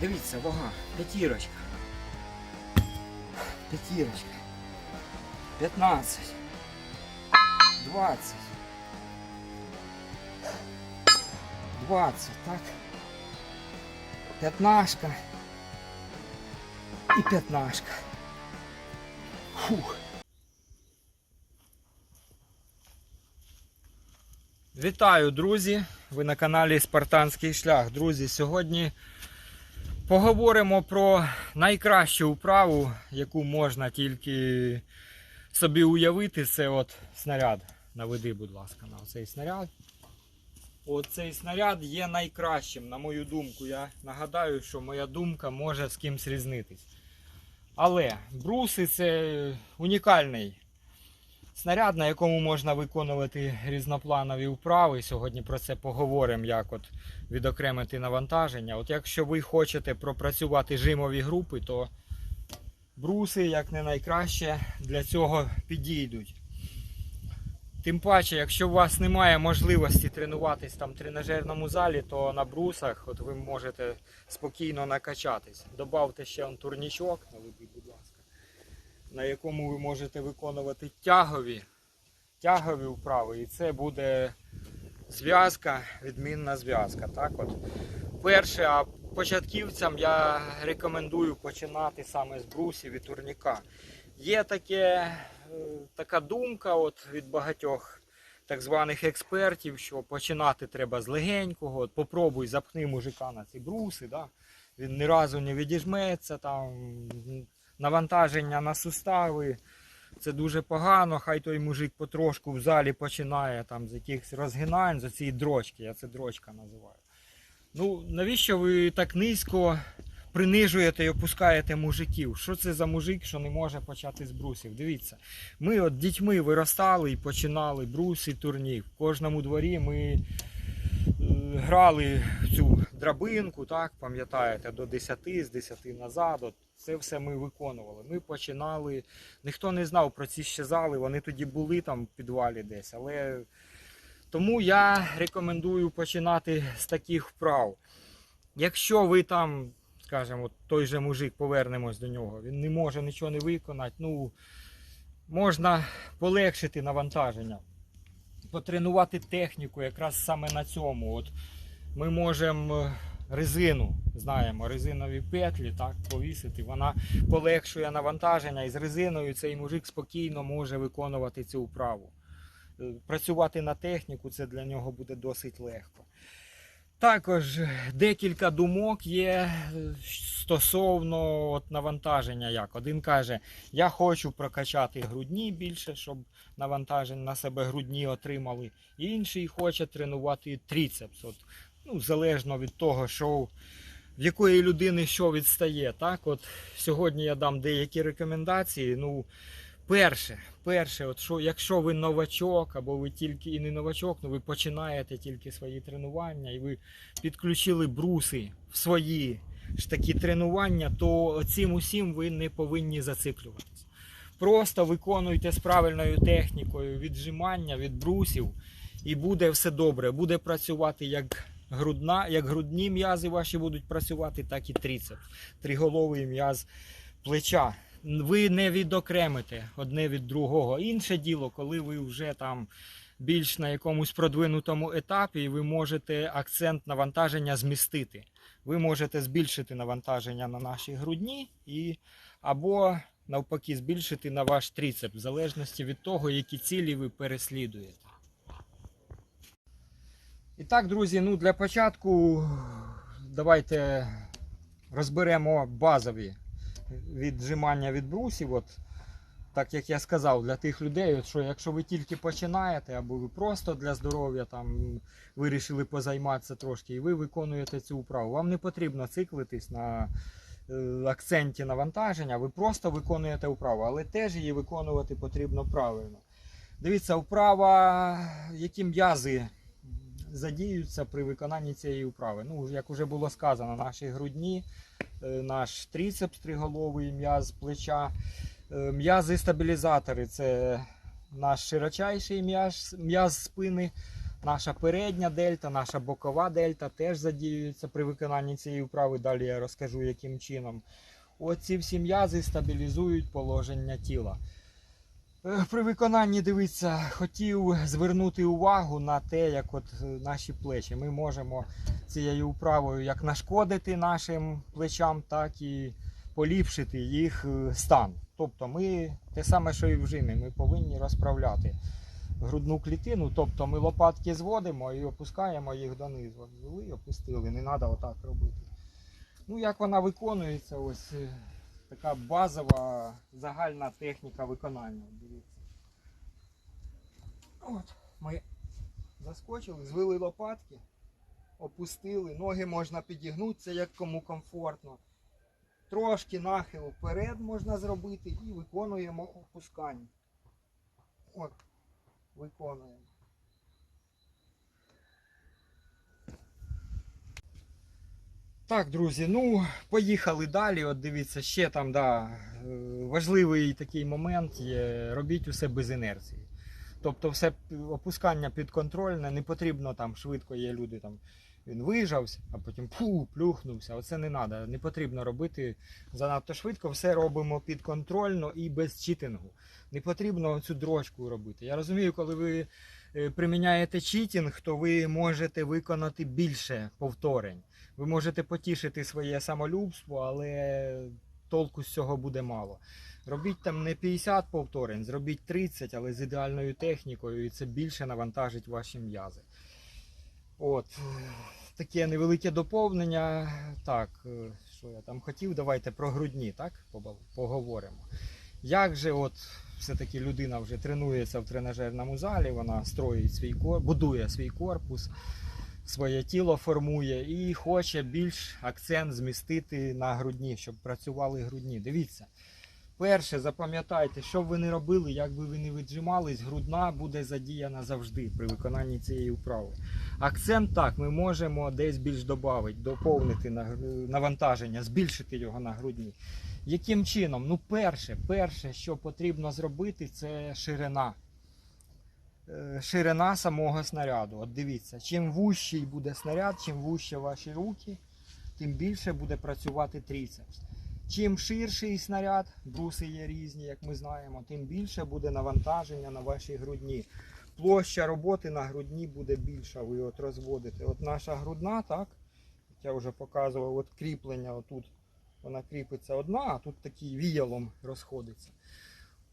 Дивіться, вага, п'ятірочка. П'ятірочка. 15. 20. 20, так? П'ятнашка. І п'ятнашка. Фух. Вітаю, друзі! Ви на каналі Спартанський шлях. Друзі, сьогодні поговоримо про найкращу вправу, яку можна тільки собі уявити. Це от снаряд. Наведи, будь ласка, на цей снаряд. Оцей снаряд є найкращим, на мою думку. Я нагадаю, що моя думка може з кимсь різнитись. Але бруси це унікальний снаряд, на якому можна виконувати різнопланові вправи. Сьогодні про це поговоримо, як от відокремити навантаження. От якщо ви хочете пропрацювати жимові групи, то бруси, як не найкраще, для цього підійдуть. Тим паче, якщо у вас немає можливості тренуватись там в тренажерному залі, то на брусах от ви можете спокійно накачатись. Добавте ще он турнічок, будь ласка, на якому ви можете виконувати тягові, тягові вправи. І це буде зв'язка, відмінна зв'язка. Так от. Перше, а початківцям я рекомендую починати саме з брусів і турніка. Є таке, е, така думка от від багатьох так званих експертів, що починати треба з легенького. От попробуй запхни мужика на ці бруси, да? він ні разу не відіжметься, там навантаження на сустави. Це дуже погано, хай той мужик потрошку в залі починає там з якихось розгинань, з цієї дрочки, я це дрочка називаю. Ну, навіщо ви так низько принижуєте і опускаєте мужиків? Що це за мужик, що не може почати з брусів? Дивіться, ми от дітьми виростали і починали бруси, турнік. В кожному дворі ми е, грали цю драбинку, так, пам'ятаєте, до 10, з 10 назад. От це все ми виконували. Ми починали. Ніхто не знав про ці ще зали, вони тоді були там в підвалі десь, але тому я рекомендую починати з таких вправ. Якщо ви там, скажімо, той же мужик, повернемось до нього, він не може нічого не виконати, ну можна полегшити навантаження, потренувати техніку якраз саме на цьому. От ми можемо е, резину, знаємо, резинові петлі так, повісити, вона полегшує навантаження і з резиною цей мужик спокійно може виконувати цю вправу. Е, Працювати на техніку це для нього буде досить легко. Також декілька думок є е, стосовно от навантаження. Як один каже, я хочу прокачати грудні більше, щоб навантажень на себе грудні отримали. Інший хоче тренувати тріцепс. От, ну, залежно від того, що в якої людини що відстає. Так, от сьогодні я дам деякі рекомендації. Ну, перше, перше, от що, якщо ви новачок, або ви тільки і не новачок, ну ви починаєте тільки свої тренування, і ви підключили бруси в свої ж такі тренування, то цим усім ви не повинні зациклюватися. Просто виконуйте з правильною технікою віджимання від брусів, і буде все добре. Буде працювати як грудна, як грудні м'язи ваші будуть працювати, так і трицеп, триголовий м'яз плеча. Ви не відокремите одне від другого. Інше діло, коли ви вже там більш на якомусь продвинутому етапі, ви можете акцент навантаження змістити. Ви можете збільшити навантаження на наші грудні і або навпаки збільшити на ваш трицеп, в залежності від того, які цілі ви переслідуєте. І так, друзі, ну для початку давайте розберемо базові віджимання від брусів. От, так як я сказав, для тих людей, що якщо ви тільки починаєте, або ви просто для здоров'я там вирішили позайматися трошки, і ви виконуєте цю вправу, вам не потрібно циклитись на е, акценті навантаження, ви просто виконуєте вправу, але теж її виконувати потрібно правильно. Дивіться, вправа, які м'язи задіються при виконанні цієї вправи. Ну, як вже було сказано, наші грудні, е, наш трицепс триголовий, м'яз плеча, е, м'язи стабілізатори це наш широчайший м'яз, спини, наша передня дельта, наша бокова дельта теж задіюється при виконанні цієї вправи. Далі я розкажу, яким чином. Оці всі м'язи стабілізують положення тіла. Е, При виконанні дивіться, хотів звернути увагу на те, як от е, наші плечі. Ми можемо цією вправою як нашкодити нашим плечам, так і поліпшити їх е, стан. Тобто ми те саме, що і в жимі, ми повинні розправляти грудну клітину. Тобто ми лопатки зводимо і опускаємо їх донизу. От Звели, опустили, не треба отак робити. Ну, як вона виконується, ось така базова загальна техніка виконання. Дивіться. От, ми заскочили, звели лопатки, опустили, ноги можна підігнутися, як кому комфортно. Трошки нахил вперед можна зробити і виконуємо опускання. От, виконуємо. Так, друзі, ну поїхали далі. От дивіться, ще там да, е, важливий такий момент є. Робіть усе без інерції. Тобто все опускання підконтрольне, не потрібно там швидко є люди там. Він вижався, а потім фу, плюхнувся. Оце не треба. Не потрібно робити занадто швидко. Все робимо підконтрольно і без читингу. Не потрібно цю дрочку робити. Я розумію, коли ви е, приміняєте читінг, то ви можете виконати більше повторень. Ви можете потішити своє самолюбство, але толку з цього буде мало. Робіть там не 50 повторень, зробіть 30, але з ідеальною технікою, і це більше навантажить ваші м'язи. От. Таке невелике доповнення. Так, е, що я там хотів, давайте про грудні, так? Поговоримо. Як же от все-таки людина вже тренується в тренажерному залі, вона строїть свій кор... будує свій корпус, своє тіло формує і хоче більш акцент змістити на грудні, щоб працювали грудні. Дивіться. Перше, запам'ятайте, що б ви не робили, як би ви не віджимались, грудна буде задіяна завжди при виконанні цієї вправи. Акцент так, ми можемо десь більш додати, доповнити навантаження, збільшити його на грудні. Яким чином? Ну, перше, перше, що потрібно зробити, це ширина. Е, Ширина самого снаряду. От дивіться, чим вущий буде снаряд, чим вужче ваші руки, тим більше буде працювати тріцепс. Чим ширший снаряд, бруси є різні, як ми знаємо, тим більше буде навантаження на ваші грудні. Площа роботи на грудні буде більша, ви от розводите. От наша грудна, так, я вже показував, от кріплення отут, вона кріпиться одна, а тут такий віялом розходиться.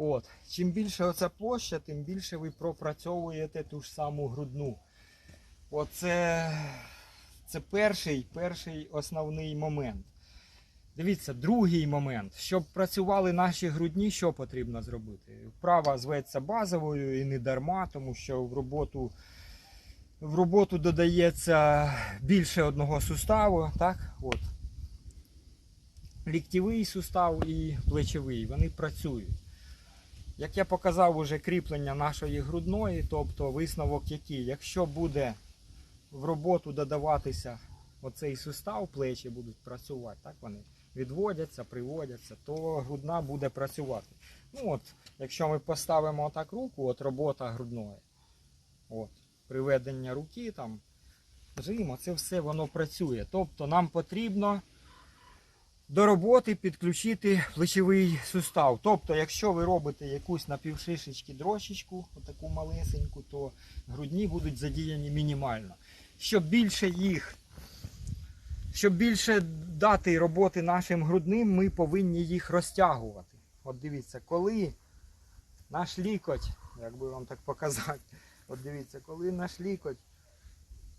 От. Чим більше оця площа, тим більше ви пропрацьовуєте ту ж саму грудну. Оце це перший, перший основний момент. Дивіться, другий момент. Щоб працювали наші грудні, що потрібно зробити? Вправа зветься базовою і не дарма, тому що в роботу, в роботу додається більше одного суставу. Так? От. Ліктєвий сустав і плечовий. Вони працюють. Як я показав уже кріплення нашої грудної, тобто висновок який, якщо буде в роботу додаватися оцей сустав, плечі будуть працювати, так вони відводяться, приводяться, то грудна буде працювати. Ну от, якщо ми поставимо отак руку, от робота грудної, от, приведення руки, там, жим, це все воно працює. Тобто нам потрібно до роботи підключити плечовий сустав. Тобто, якщо ви робите якусь напівшишечки дрочечку, отаку малесеньку, то грудні будуть задіяні мінімально. Щоб більше їх, щоб більше дати роботи нашим грудним, ми повинні їх розтягувати. От дивіться, коли наш лікоть, як би вам так показати, от дивіться, коли наш лікоть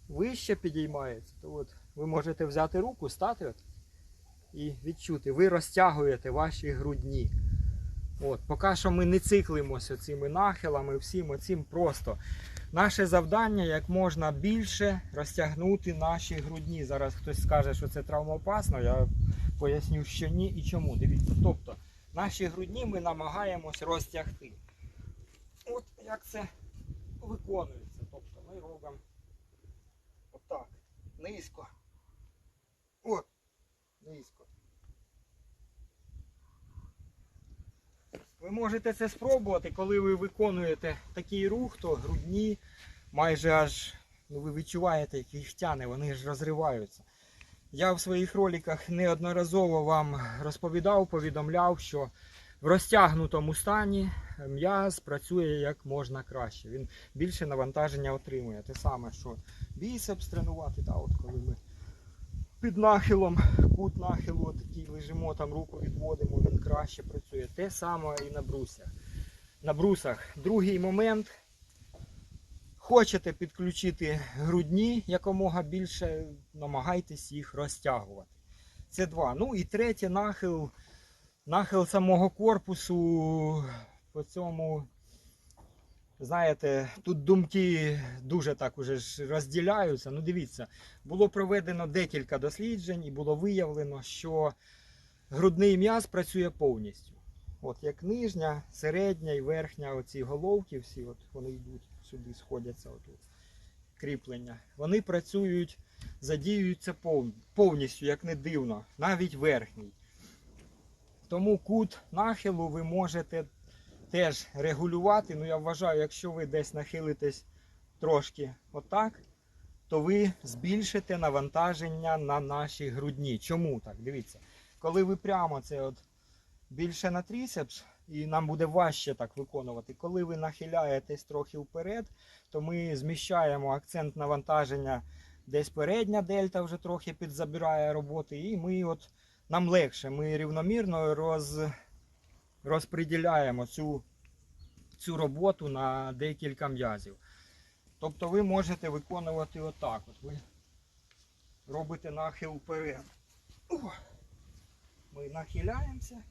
вище підіймається, то от ви можете взяти руку, стати от, і відчути, ви розтягуєте ваші грудні. От, поки що ми не циклимося цими нахилами, всім оцим просто. Наше завдання як можна більше розтягнути наші грудні. Зараз хтось скаже, що це травмоопасно, я поясню, що ні і чому. Дивіться, тобто наші грудні ми намагаємось розтягти. От як це виконується. Тобто ми робимо отак, низько. От, низько. Ви можете це спробувати, коли ви виконуєте такий рух, то грудні майже аж Ну ви відчуваєте, як їх тяне, вони ж розриваються. Я в своїх роликах неодноразово вам розповідав, повідомляв, що в розтягнутому стані м'яз працює як можна краще. Він більше навантаження отримує. Те саме, що біцепс тренувати, та, от коли під нахилом, кут нахилу, такий лежимо, там руку відводимо, він краще працює. Те саме і на брусях. На брусах. Другий момент. Хочете підключити грудні якомога більше, намагайтесь їх розтягувати. Це два. Ну і третє нахил. Нахил самого корпусу по цьому, знаєте, тут думки дуже так уже ж розділяються. Ну, дивіться, було проведено декілька досліджень і було виявлено, що грудний м'яз працює повністю. От як нижня, середня і верхня оці головки, всі от вони йдуть сюди, сходяться отут. Кріплення. Вони працюють, задіюються повністю, як не дивно, навіть верхній. Тому кут нахилу ви можете теж регулювати. Ну, я вважаю, якщо ви десь нахилитесь трошки отак, то ви збільшите навантаження на наші грудні. Чому так? Дивіться, коли ви прямо це от більше на тріцепс, і нам буде важче так виконувати. Коли ви нахиляєтесь трохи вперед, то ми зміщаємо акцент навантаження десь передня дельта вже трохи підзабирає роботи, і ми от нам легше, ми рівномірно роз, розподіляємо цю, цю роботу на декілька м'язів. Тобто ви можете виконувати отак. От ви робите нахил вперед. Ми нахиляємося.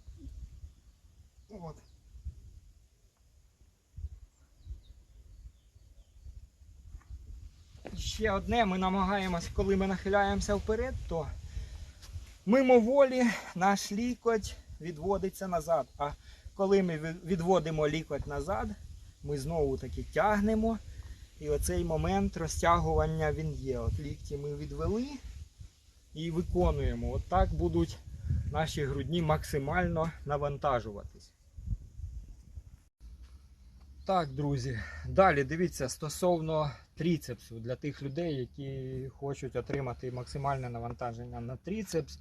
От. Ще одне, ми намагаємось, коли ми нахиляємося вперед, то мимоволі наш лікоть відводиться назад. А коли ми відводимо лікоть назад, ми знову таки тягнемо. І оцей момент розтягування він є. От лікті ми відвели і виконуємо. От так будуть наші грудні максимально навантажуватись. Так, друзі. Далі дивіться стосовно тріцепсу для тих людей, які хочуть отримати максимальне навантаження на тріцепс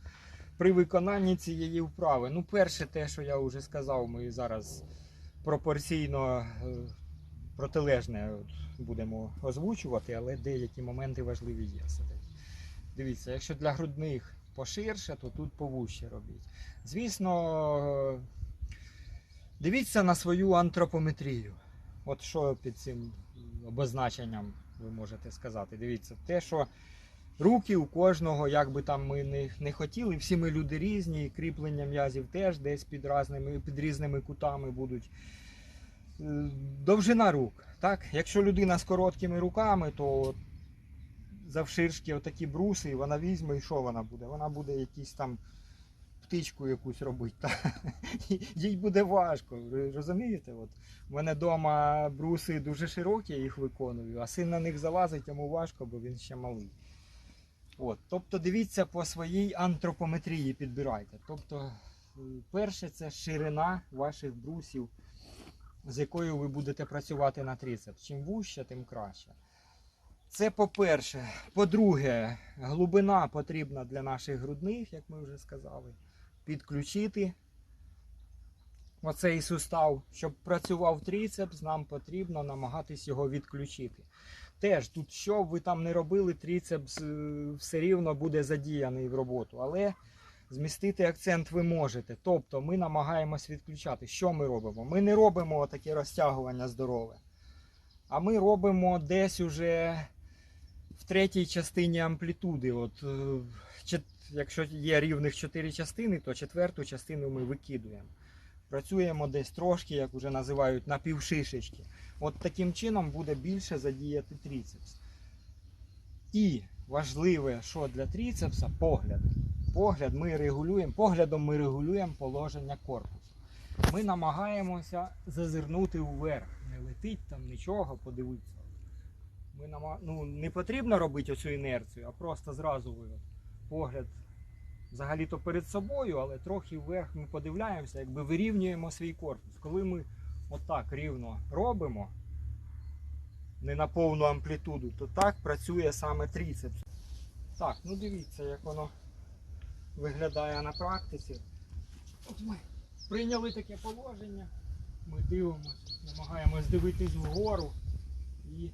при виконанні цієї вправи. Ну, перше, те, що я вже сказав, ми зараз пропорційно е, протилежне будемо озвучувати, але деякі моменти важливі є. Дивіться, якщо для грудних поширше, то тут повуще робіть. Звісно, е, дивіться на свою антропометрію. От що під цим обозначенням ви можете сказати. Дивіться, те, що руки у кожного, як би там ми не, не хотіли, всі ми люди різні, і кріплення м'язів теж десь під, разними, під різними кутами будуть. Е, Довжина рук. Так? Якщо людина з короткими руками, то завширшки отакі бруси, вона візьме і що вона буде? Вона буде якісь там птичку якусь робити. Та? Їй буде важко. Розумієте? От у мене вдома бруси дуже широкі, я їх виконую, а син на них залазить, йому важко, бо він ще малий. От, тобто дивіться по своїй антропометрії підбирайте. Тобто, е, перше це ширина ваших брусів, з якою ви будете працювати на трицепс. Чим вужче, тим краще. Це по-перше. По-друге, глибина потрібна для наших грудних, як ми вже сказали. Підключити оцей сустав, щоб працював трицепс, нам потрібно намагатись його відключити. Теж тут, що б ви там не робили, трицепс е, все рівно буде задіяний в роботу. Але змістити акцент ви можете. Тобто ми намагаємось відключати. Що ми робимо? Ми не робимо таке розтягування здорове. А ми робимо десь уже в третій частині амплітуди. От, е, якщо є рівних 4 частини, то четверту частину ми викидуємо. Працюємо десь трошки, як вже називають, на півшишечки. От таким чином буде більше задіяти тріцепс. І важливе, що для тріцепса погляд. Погляд ми регулюємо, поглядом ми регулюємо положення корпусу. Ми намагаємося зазирнути вверх. Не летить там нічого, подивитися. Ми нама... ну, не потрібно робити оцю інерцію, а просто зразу ви от погляд взагалі-то перед собою, але трохи вверх ми подивляємося, якби вирівнюємо свій корпус. Коли ми отак рівно робимо, не на повну амплітуду, то так працює саме тріцепс. Так, ну дивіться, як воно виглядає на практиці. От ми прийняли таке положення, ми дивимося, намагаємось дивитись вгору і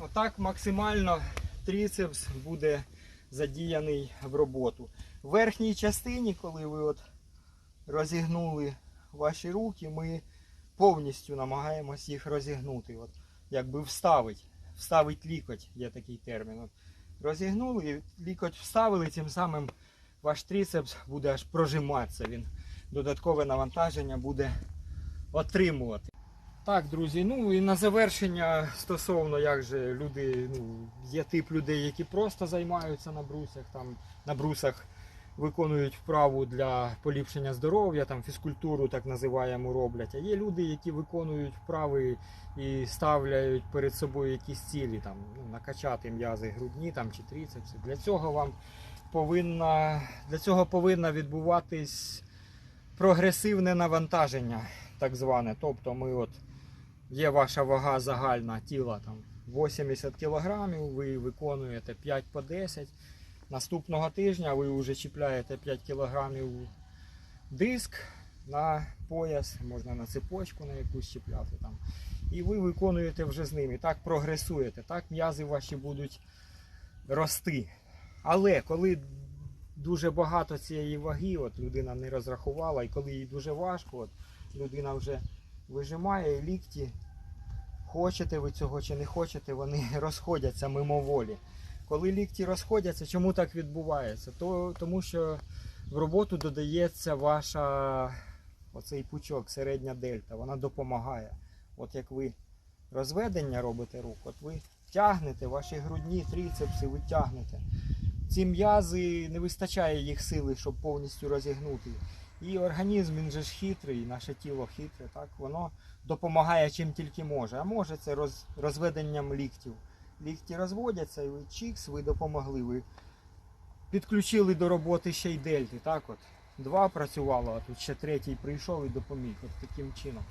Отак максимально тріцепс буде задіяний в роботу. В верхній частині, коли ви от розігнули ваші руки, ми повністю намагаємось їх розігнути. От, якби вставити. Вставить лікоть, є такий термін. От, розігнули, лікоть вставили, тим самим ваш тріцепс буде аж прожиматися. Він додаткове навантаження буде отримувати. Так, друзі, ну і на завершення стосовно як же люди, ну, є тип людей, які просто займаються на брусях, там на брусах виконують вправу для поліпшення здоров'я, там фізкультуру так називаємо роблять. А є люди, які виконують вправи і ставляють перед собою якісь цілі, там, ну, накачати м'язи грудні там, чи тріцепси. Для цього вам повинна, для цього повинна відбуватись прогресивне навантаження, так зване. Тобто ми от є ваша вага загальна тіла там 80 кг, ви виконуєте 5 по 10. Наступного тижня ви вже чіпляєте 5 кг диск на пояс, можна на цепочку на якусь чіпляти там. І ви виконуєте вже з ними. Так прогресуєте, так м'язи ваші будуть рости. Але коли дуже багато цієї ваги, от людина не розрахувала, і коли їй дуже важко, от людина вже вижимає лікті. Хочете ви цього чи не хочете, вони розходяться мимоволі. Коли лікті розходяться, чому так відбувається? То, тому що в роботу додається ваша оцей пучок, середня дельта, вона допомагає. От як ви розведення робите рук, от ви тягнете ваші грудні тріцепси, ви тягнете. Ці м'язи не вистачає їх сили, щоб повністю розігнути. І організм він же ж хитрий, наше тіло хитре, так воно допомагає чим тільки може. А може це роз, розведенням ліктів. Лікті розводяться, і ви чікс, ви допомогли. Ви підключили до роботи ще й дельти. Так от. Два працювало, а тут ще третій прийшов і допоміг. От таким чином.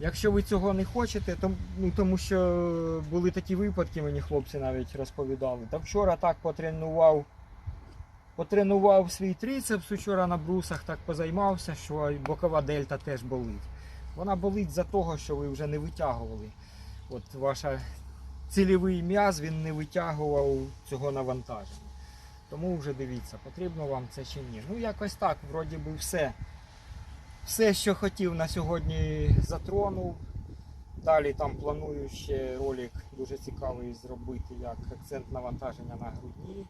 Якщо ви цього не хочете, то, ну, тому що були такі випадки, мені хлопці навіть розповідали. Та вчора так потренував потренував свій трицепс вчора на брусах, так позаймався, що бокова дельта теж болить. Вона болить за того, що ви вже не витягували. От ваша цільовий м'яз він не витягував цього навантаження. Тому вже дивіться, потрібно вам це чи ні. Ну якось так, вроді би все. Все, що хотів на сьогодні затронув. Далі там планую ще ролик дуже цікавий зробити, як акцент навантаження на грудні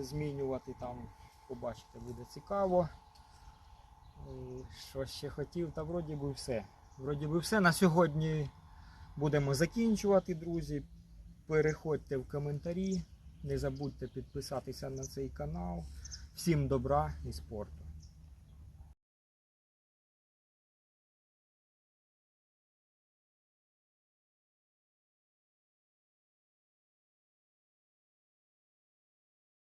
змінювати там, побачите, буде цікаво. Е, Що ще хотів, та вроді би все. Вроді би все. На сьогодні будемо закінчувати, друзі. Переходьте в коментарі. Не забудьте підписатися на цей канал. Всім добра і спорту.